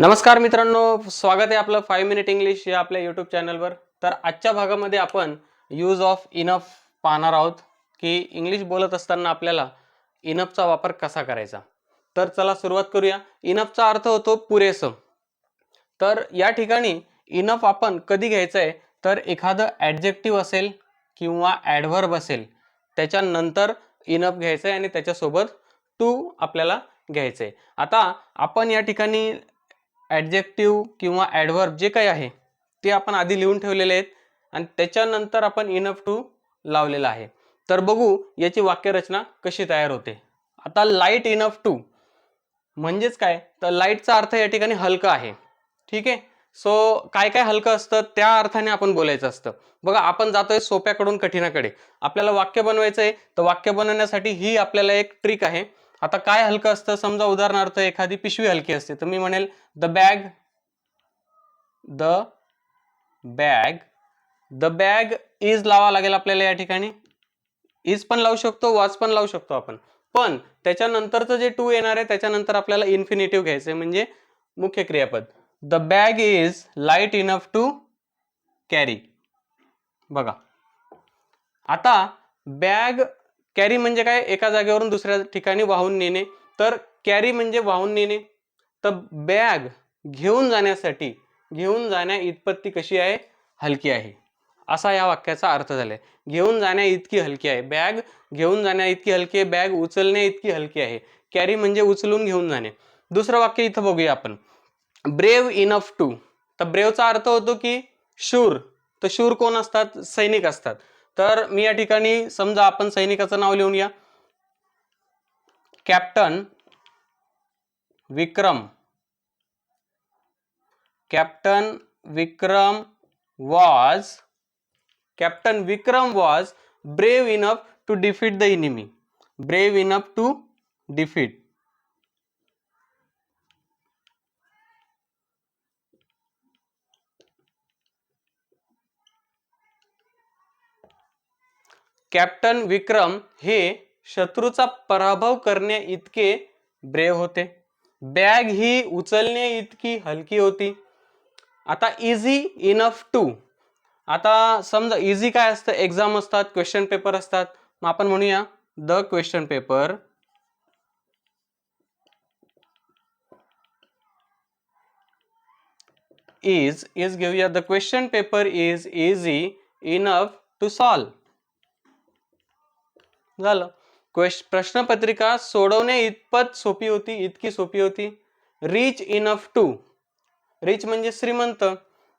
नमस्कार मित्रांनो स्वागत आहे आपलं फाईव्ह मिनिट इंग्लिश या आपल्या यूट्यूब चॅनलवर तर आजच्या भागामध्ये आपण यूज ऑफ इनफ पाहणार आहोत की इंग्लिश बोलत असताना आपल्याला इनफचा वापर कसा करायचा. तर चला सुरुवात करूया. इनफचा अर्थ होतो पुरेसं. तर या ठिकाणी इनफ आपण कधी घ्यायचं आहे तर एखादं ॲडजेक्टिव्ह असेल किंवा ॲडव्हर्ब असेल त्याच्यानंतर इनफ घ्यायचं आहे आणि त्याच्यासोबत टू आपल्याला घ्यायचं आहे आता आपण या ठिकाणी ॲडजेक्टिव्ह किंवा ॲडव्हर्ब जे काही आहे ते आपण आधी लिहून ठेवलेले आहेत आणि त्याच्यानंतर आपण इनफ टू लावलेला आहे. तर बघू याची वाक्यरचना कशी तयार होते. आता लाइट इनफ टू म्हणजेच काय? तर लाईटचा अर्थ या ठिकाणी हलकं आहे. ठीक आहे? सो काय काय हलकं असतं? त्या अर्थाने आपण बोलायचं असतं. बघा आपण जातोय सोप्याकडून कठीणाकडे. आपल्याला वाक्य बनवायचं आहे तर वाक्य बनवण्यासाठी ही आपल्याला एक ट्रिक आहे. आता काय हलकं असतं? समजा उदाहरणार्थ एखादी पिशवी हलकी असते तर मी म्हणेल the bag the bag the bag is लावा लागेल आपल्याला या ठिकाणी. इज पण लावू शकतो वॉच पण लावू शकतो आपण. पण त्याच्यानंतरचं जे टू येणार आहे त्याच्यानंतर आपल्याला इन्फिनिटिव्ह घ्यायचं आहे म्हणजे मुख्य क्रियापद. The bag is light enough to carry बघा. आता बॅग कॅरी म्हणजे काय? एका जागेवरून दुसऱ्या ठिकाणी वाहून नेणे. तर कॅरी म्हणजे वाहून नेणे. तर बॅग घेऊन जाण्यासाठी घेऊन जाण्या इतपत्ती कशी आहे? हलकी आहे. असा या वाक्याचा अर्थ झालाय. घेऊन जाण्या इतकी हलकी आहे. बॅग घेऊन जाण्या इतकी हलकी आहे. बॅग उचलण्या इतकी हलकी आहे. कॅरी म्हणजे उचलून घेऊन जाणे. दुसरं वाक्य इथं बघूया आपण. Brave enough to. तर ब्रेवचा अर्थ होतो की शूर. तर शूर कोण असतात? सैनिक असतात. तर मी या ठिकाणी समजा आपण सैनिकाचं नाव लिहून या captain Vikram. Captain Vikram was captain Vikram was brave enough to defeat the enemy brave enough to defeat captain Vikram हे शत्रूचा पराभव करण्या इतके ब्रेव होते. बॅग ही उचलणे इतकी हलकी होती. आता इझी इनफ टू आता समजा इझी काय असतं? एक्झाम असतात क्वेश्चन पेपर असतात. मग आपण म्हणूया the question paper is is घेऊया. The question paper is easy enough to solve झालं. क्वेश्च प्रश्नपत्रिका सोडवणे इतपत सोपी होती इतकी सोपी होती. रिच इनफ टू रिच म्हणजे श्रीमंत.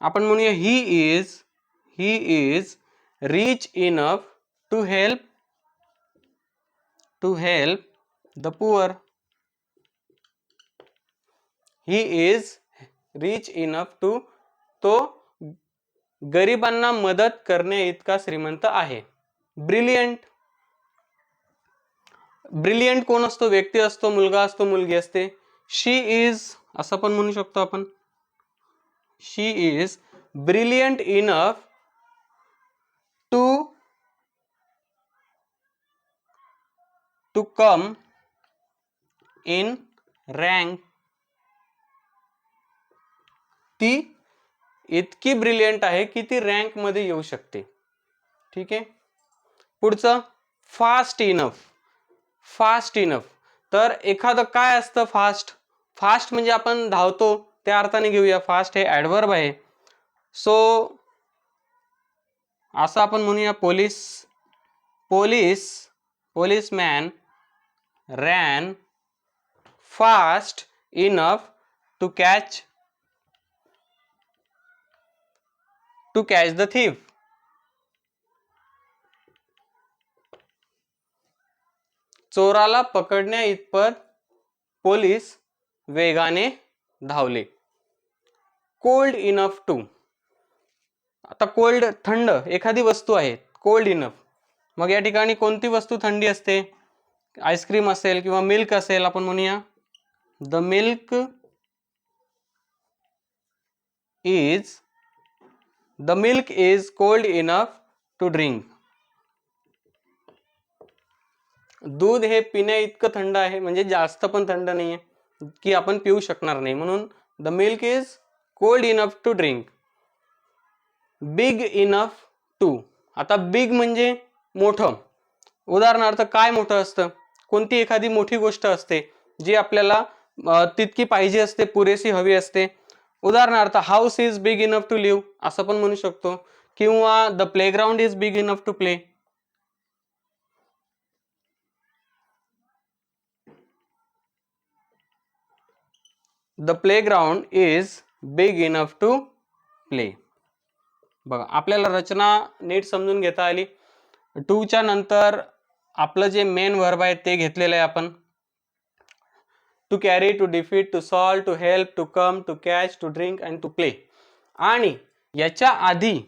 आपण म्हणूया he is he is rich enough to help to help the poor he is rich enough to तो गरिबांना मदत करणे इतका श्रीमंत आहे. ब्रिलियंट ब्रिलियंट कोण असतो? व्यक्ती असतो मुलगा असतो मुलगी असते. शी इज असं पण म्हणू शकतो आपण. She is brilliant enough to to come in rank ती इतकी ब्रिलियंट आहे की ती रँकमध्ये येऊ शकते. ठीक आहे? पुढचं फास्ट इनफ फास्ट इनफ. तर एखादं काय असतं फास्ट? फास्ट म्हणजे आपण धावतो त्या अर्थाने घेऊया. फास्ट हे ॲडव्हर्ब आहे. सो असं आपण म्हणूया police police policeman ran fast enough to catch to catch the thief. चोराला पकडण्या इतपत पोलीस वेगाने धावले. कोल्ड इनफ टू आता कोल्ड थंड एखादी वस्तू आहे. कोल्ड इनफ मग या ठिकाणी कोणती वस्तू थंडी असते? आईस्क्रीम असेल किंवा मिल्क असेल आपण म्हणूया. The milk is the milk is cold enough to drink दूध हे पिण्या इतकं थंड आहे म्हणजे जास्त पण थंड नाही आहे की आपण पिऊ शकणार नाही. म्हणून the milk is cold enough to drink big enough to आता बिग म्हणजे मोठं. उदाहरणार्थ काय मोठं असतं? कोणती एखादी मोठी गोष्ट असते जी आपल्याला तितकी पाहिजे असते पुरेशी हवी असते. उदाहरणार्थ house is big enough to live असं पण म्हणू शकतो. किंवा the playground is big enough to play the playground is big enough to play बघा आपल्याला रचना नीट समजून घेता आली. टूच्या नंतर आपलं जे मेन वर्ब आहे ते घेतलेलं आहे आपण. To carry to defeat to solve to help to come to catch to drink and to play आणि याच्या आधी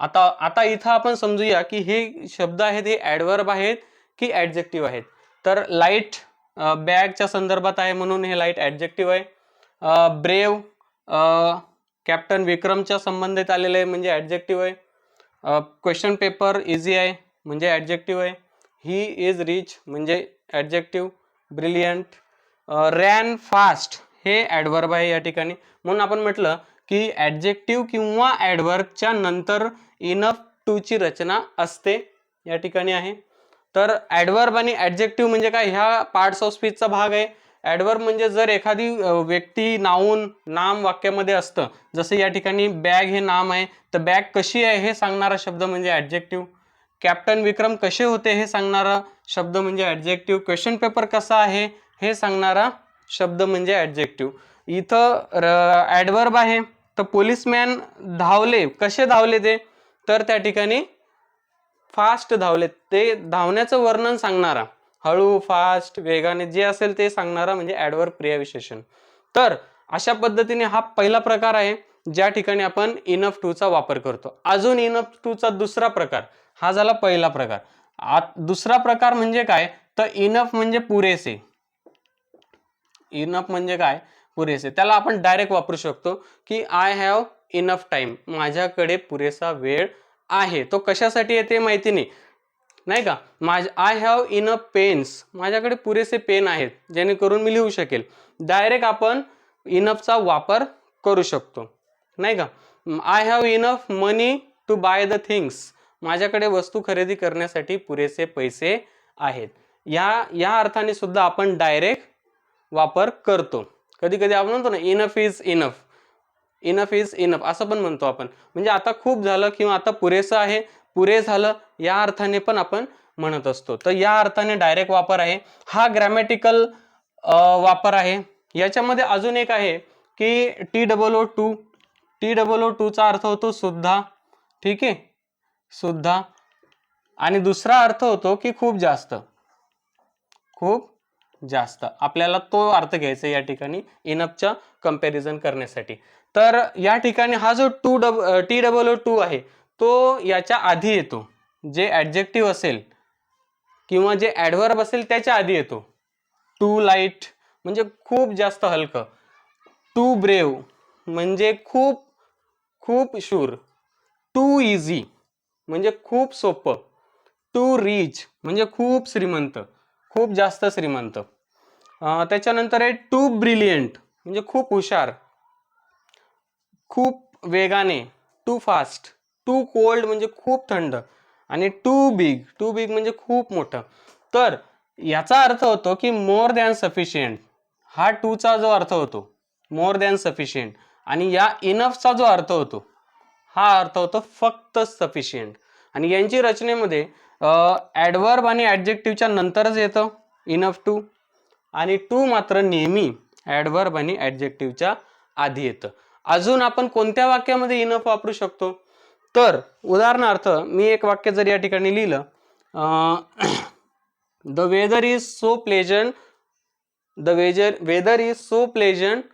आता आता इथं आपण समजूया की हे शब्द आहेत हे ॲडवर्ब आहेत की ॲडजेक्टिव्ह आहेत. तर लाइट बॅगच्या संदर्भात आहे म्हणून हे लाइट ॲडजेक्टिव्ह आहे. ब्रेव कॅप्टन विक्रमच्या संबंधित आलेलं म्हणजे आहे म्हणजे ॲडजेक्टिव्ह आहे. क्वेश्चन पेपर इझी आहे म्हणजे ॲडजेक्टिव्ह आहे. ही इज रिच म्हणजे ॲडजेक्टिव्ह ब्रिलियंट रॅन फास्ट हे ॲडवर्ब आहे या ठिकाणी. म्हणून आपण म्हटलं की ॲडजेक्टिव्ह किंवा ॲडवर्बच्या नंतर इनफ टूची रचना असते या ठिकाणी आहे. तर ॲडवर्ब आणि ॲडजेक्टिव्ह म्हणजे काय? ह्या पार्ट्स ऑफ स्पीचचा भाग आहे. ॲडवर्ब म्हणजे जर एखादी व्यक्ती नाऊन नाम वाक्यामध्ये असतं जसं या ठिकाणी बॅग हे नाम आहे तर बॅग कशी आहे हे सांगणारा शब्द म्हणजे ॲडजेक्टिव्ह कॅप्टन विक्रम कसे होते हे सांगणारा शब्द म्हणजे ॲडजेक्टिव्ह क्वेश्चन पेपर कसा आहे हे सांगणारा शब्द म्हणजे ॲडजेक्टिव्ह इथं र ॲडवर्ब आहे. तर पोलिसमॅन धावले. कसे धावले ते? तर त्या ठिकाणी फास्ट धावले. ते धावण्याचं वर्णन सांगणारा हळू फास्ट वेगाने जे असेल ते सांगणारा म्हणजे ॲडवर्ब क्रियाविशेषण तर अशा पद्धतीने हा पहिला प्रकार आहे ज्या ठिकाणी आपण इनफ टूचा वापर करतो. अजून इनफ टूचा दुसरा प्रकार हा झाला पहिला प्रकार. आ दुसरा प्रकार म्हणजे काय? तर इनफ म्हणजे पुरेसे. इनफ म्हणजे काय? पुरेसे. त्याला आपण डायरेक्ट वापरू शकतो की आय हॅव इनफ टाइम माझ्याकडे पुरेसा वेळ आहे. तो कशासाठी येते माहिती नाही. नाही का? माझ I have enough pens माझ्याकडे पुरेसे पेन आहेत जेणेकरून मी लिहू शकेल. डायरेक्ट आपण इनफचा वापर करू शकतो. नाही का? I have enough money to buy the things माझ्याकडे वस्तू खरेदी करण्यासाठी पुरेसे पैसे आहेत. या या अर्थाने सुद्धा आपण डायरेक्ट वापर करतो. कधी कधी आपण म्हणतो ना enough is enough enough is enough असं पण म्हणतो आपण. म्हणजे आता खूप झालं किंवा आता पुरेसं आहे पुरे झालं या अर्थाने पण आपण म्हणत असतो. तर या अर्थाने डायरेक्ट वापर आहे. हा ग्रॅमॅटिकल वापर आहे. याच्यामध्ये अजून एक आहे की T double O too T double O टूचा अर्थ होतो सुद्धा ठीक आहे? सुद्धा आणि दुसरा अर्थ होतो की खूप जास्त. खूप जास्त. आपल्याला तो अर्थ घ्यायचा या ठिकाणी इनफच्या कंपॅरिझन करण्यासाठी. तर या ठिकाणी हा जो too double T double O too आहे तो याच्या आधी येतो. जे ॲडजेक्टिव्ह असेल किंवा जे ॲडव्हर्ब असेल त्याच्या आधी येतो. टू लाइट म्हणजे खूप जास्त हलकं. टू ब्रेव म्हणजे खूप खूप शूर. टू इझी म्हणजे खूप सोपं. टू रिच म्हणजे खूप श्रीमंत खूप जास्त श्रीमंत. त्याच्यानंतर आहे टू ब्रिलियंट म्हणजे खूप हुशार. खूप वेगाने टू फास्ट टू कोल्ड म्हणजे खूप थंड आणि टू बिग टू बिग म्हणजे खूप मोठं. तर याचा अर्थ होतो की मोर दॅन सफिशियंट हा टूचा जो अर्थ होतो मोर दॅन सफिशियंट आणि या इनफचा जो अर्थ होतो हा अर्थ होतो फक्त सफिशियंट आणि यांची रचनेमध्ये ॲडवर्ब आणि ॲडजेक्टिव्हच्या नंतरच येतं इनफ टू आणि टू मात्र नेहमी ॲडवर्ब आणि ॲडजेक्टिव्हच्या आधी येतं. अजून आपण कोणत्या वाक्यामध्ये इनफ वापरू शकतो? तर उदाहरणार्थ मी एक वाक्य जर या ठिकाणी लिहिलं. The weather is so pleasant the weather weather is so pleasant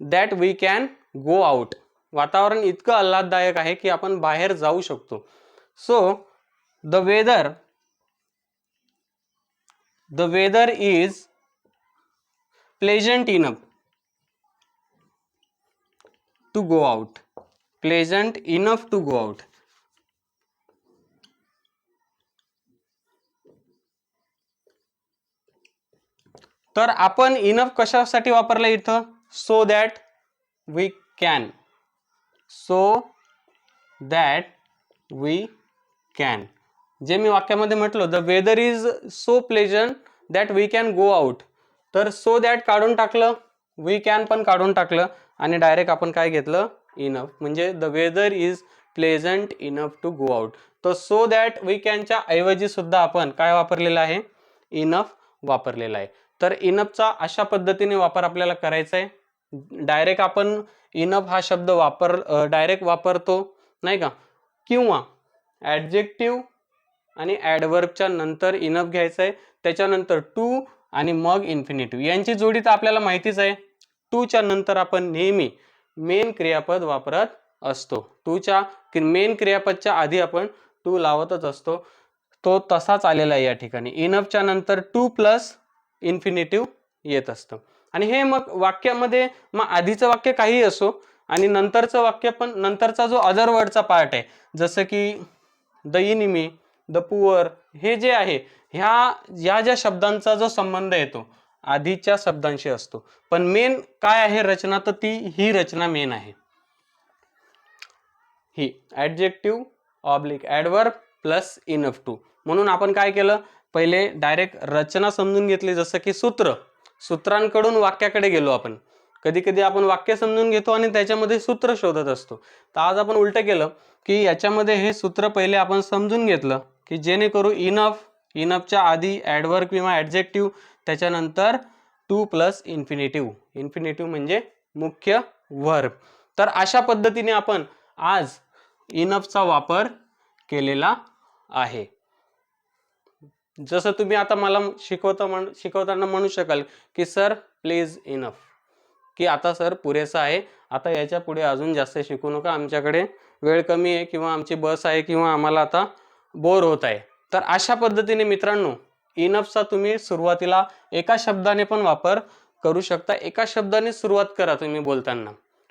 that we can go out वातावरण इतकं आल्हाददायक आहे की आपण बाहेर जाऊ शकतो. So the weather the weather is pleasant enough to go out pleasant enough to go out तर आपण इनफ कशासाठी वापरलं इथं? So that we can so that we can जे मी वाक्यामध्ये म्हटलं the weather is so pleasant that we can go out तर सो दॅट काढून टाकलं. वी कॅन पण काढून टाकलं आणि डायरेक्ट आपण काय घेतलं? इनफ म्हणजे the weather is pleasant enough to go out तर सो दॅट वी कॅनच्या ऐवजी सुद्धा आपण काय वापरलेलं आहे? इनफ वापरलेला आहे. तर इनफचा अशा पद्धतीने वापर आपल्याला करायचा आहे. डायरेक्ट आपण इनफ हा शब्द वापर डायरेक्ट वापरतो नाही का? किंवा ॲडजेक्टिव्ह आणि ॲडवर्बच्या नंतर इनफ घ्यायचं आहे. त्याच्यानंतर टू आणि मग इन्फिनिटिव्ह यांची जोडी तर आपल्याला माहितीच आहे. टूच्या नंतर आपण नेहमी मेन क्रियापद वापरत असतो. टूच्या मेन क्रियापदच्या आधी आपण टू लावतच असतो. तो तसाच आलेला आहे या ठिकाणी. इनफच्या नंतर टू प्लस इन्फिनिटिव्ह येत असतं. आणि हे मग वाक्यामध्ये मग आधीचं वाक्य काही असो आणि नंतरचं वाक्य पण नंतरचा जो अदर वर्डचा पार्ट आहे जसं की द इनिमी द पुअर हे जे आहे ह्या या ज्या शब्दांचा जो संबंध येतो आधीच्या शब्दांशी असतो. पण मेन काय आहे रचना? तर ती ही रचना मेन आहे. ही adjective oblique adverb plus enough to म्हणून आपण काय केलं? पहिले डायरेक्ट रचना समजून घेतली. जसं की सूत्र. सूत्रांकडून वाक्याकडे गेलो आपण. कधी कधी आपण वाक्य समजून घेतो आणि त्याच्यामध्ये सूत्र शोधत असतो. तर आज आपण उलटं केलं की याच्यामध्ये हे सूत्र पहिले आपण समजून घेतलं की जेणेकरून इनफ इनफच्या आधी ॲडवर्क किंवा ॲडजेक्टिव्ह त्याच्यानंतर टू प्लस इन्फिनिटिव्ह. इन्फिनिटिव्ह म्हणजे मुख्य वर्ब. तर अशा पद्धतीने आपण आज इनफचा वापर केलेला आहे. जसं तुम्ही आता मला शिकवता म्हण शिकवताना म्हणू शकाल की सर प्लीज इनफ की आता सर पुरेसा आहे. आता याच्यापुढे अजून जास्त शिकू नका. आमच्याकडे वेळ कमी आहे किंवा आमची बस आहे किंवा आम्हाला आता बोर होत आहे. तर अशा पद्धतीने मित्रांनो इनफचा तुम्ही सुरुवातीला एका शब्दाने पण वापर करू शकता. एका शब्दाने सुरुवात करा तुम्ही बोलताना.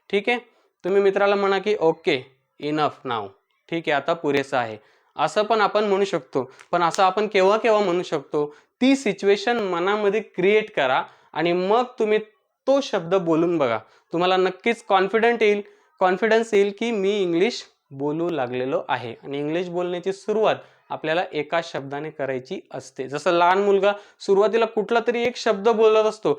ठीक आहे? तुम्ही मित्राला म्हणा की ओके इनफ नाव. ठीक आहे? आता पुरेसं आहे. असं पण आपण म्हणू शकतो. पण असं आपण केव्हा केव्हा म्हणू शकतो? ती सिच्युएशन मनामध्ये क्रिएट करा आणि मग तुम्ही तो शब्द बोलून बघा. तुम्हाला नक्कीच कॉन्फिडंट येईल. कॉन्फिडन्स येईल की मी इंग्लिश बोलू लागलेलो आहे. आणि इंग्लिश बोलण्याची सुरुवात आपल्याला एका शब्दाने करायची असते. जसं लहान मुलगा सुरुवातीला कुठला तरी एक शब्द बोलत असतो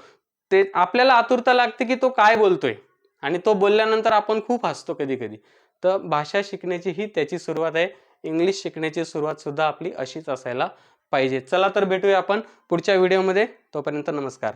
ते आपल्याला आतुरता लागते की तो काय बोलतोय? आणि तो बोलल्यानंतर आपण खूप हसतो कधी कधी तर भाषा शिकण्याची ही त्याची सुरुवात आहे. इंग्लिश शिकण्याची सुरुवात सुद्धा आपली अशीच असायला पाहिजे. चला तर भेटूया आपण पुढच्या व्हिडिओमध्ये. तोपर्यंत नमस्कार.